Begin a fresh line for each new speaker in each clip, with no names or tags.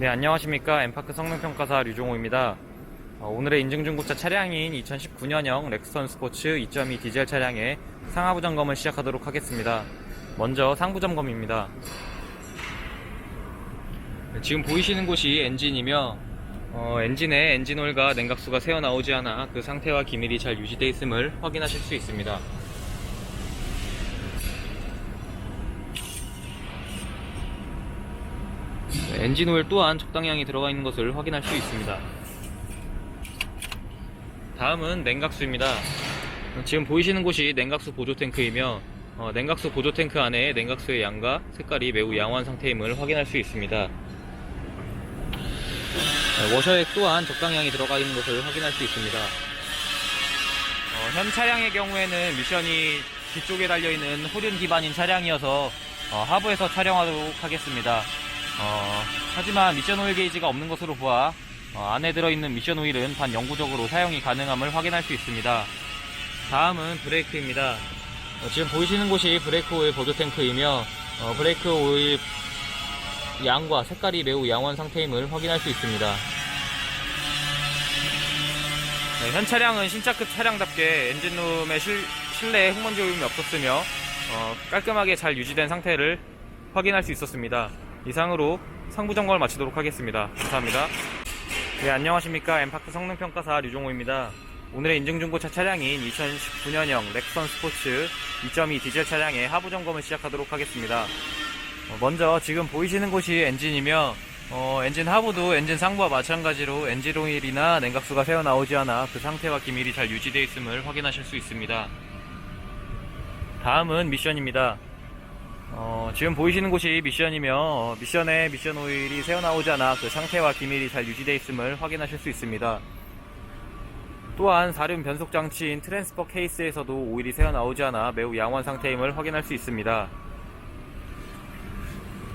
네, 안녕하십니까. 엠파크 성능평가사 류종호입니다. 어, 오늘의 인증중고차 차량인 2019년형 렉선 스포츠 2.2 디젤 차량의 상하부 점검을 시작하도록 하겠습니다. 먼저 상부 점검입니다. 네, 지금 보이시는 곳이 엔진이며 어, 엔진에 엔진오일과 냉각수가 새어 나오지 않아 그 상태와 기밀이 잘 유지되어 있음을 확인하실 수 있습니다. 엔진 오일 또한 적당량이 들어가 있는 것을 확인할 수 있습니다. 다음은 냉각수입니다. 지금 보이시는 곳이 냉각수 보조 탱크이며 어, 냉각수 보조 탱크 안에 냉각수의 양과 색깔이 매우 양호한 상태임을 확인할 수 있습니다. 네, 워셔액 또한 적당량이 들어가 있는 것을 확인할 수 있습니다. 어, 현 차량의 경우에는 미션이 뒤쪽에 달려있는 호륜 기반인 차량이어서 어, 하부에서 촬영하도록 하겠습니다. 어, 하지만 미션 오일 게이지가 없는 것으로 보아 어, 안에 들어있는 미션 오일은 반 영구적으로 사용이 가능함을 확인할 수 있습니다. 다음은 브레이크입니다. 어, 지금 보이시는 곳이 브레이크 오일 보조 탱크이며 어, 브레이크 오일 양과 색깔이 매우 양호한 상태임을 확인할 수 있습니다. 네, 현 차량은 신차급 차량답게 엔진룸의 실, 실내에 흙먼지 오염이 없었으며 어, 깔끔하게 잘 유지된 상태를 확인할 수 있었습니다. 이상으로 상부 점검을 마치도록 하겠습니다. 감사합니다. 네, 안녕하십니까. 엠파크 성능평가사 류종호입니다. 오늘의 인증중고차 차량인 2019년형 렉선 스포츠 2.2 디젤 차량의 하부 점검을 시작하도록 하겠습니다. 어, 먼저 지금 보이시는 곳이 엔진이며 어, 엔진 하부도 엔진 상부와 마찬가지로 엔진 오일이나 냉각수가 새어 나오지 않아 그 상태와 기밀이 잘 유지되어 있음을 확인하실 수 있습니다. 다음은 미션입니다. 어, 지금 보이시는 곳이 미션이며 어, 미션에 미션 오일이 새어나오지 않아 그 상태와 기밀이 잘 유지되어 있음을 확인하실 수 있습니다. 또한 사륜 변속 장치인 트랜스퍼 케이스에서도 오일이 새어나오지 않아 매우 양호한 상태임을 확인할 수 있습니다.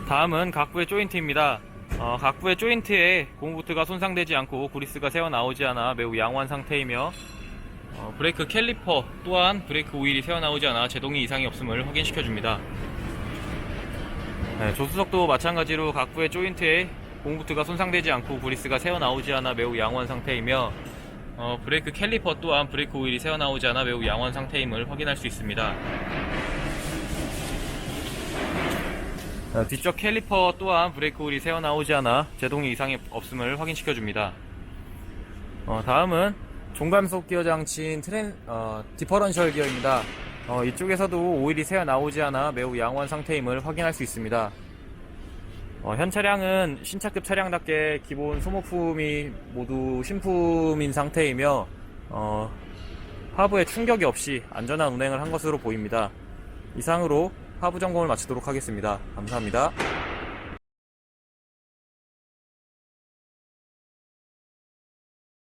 다음은 각부의 조인트입니다. 어, 각부의 조인트에 고무부트가 손상되지 않고 그리스가 새어나오지 않아 매우 양호한 상태이며 어, 브레이크 캘리퍼 또한 브레이크 오일이 새어나오지 않아 제동이 이상이 없음을 확인시켜줍니다. 네, 조수석도 마찬가지로 각부의 조인트에 고무부트가 손상되지 않고 그리스가 새어나오지 않아 매우 양호한 상태이며 어, 브레이크 캘리퍼 또한 브레이크 오일이 새어나오지 않아 매우 양호한 상태임을 확인할 수 있습니다. 어, 뒤쪽 캘리퍼 또한 브레이크 오일이 새어나오지 않아 제동이 이상이 없음을 확인시켜줍니다. 어, 다음은 종감속 기어 장치인 트랜, 어, 디퍼런셜 기어입니다. 어, 이쪽에서도 오일이 새어 나오지 않아 매우 양호한 상태임을 확인할 수 있습니다. 어, 현 차량은 신차급 차량답게 기본 소모품이 모두 신품인 상태이며 어, 하부에 충격이 없이 안전한 운행을 한 것으로 보입니다. 이상으로 하부 점검을 마치도록 하겠습니다. 감사합니다.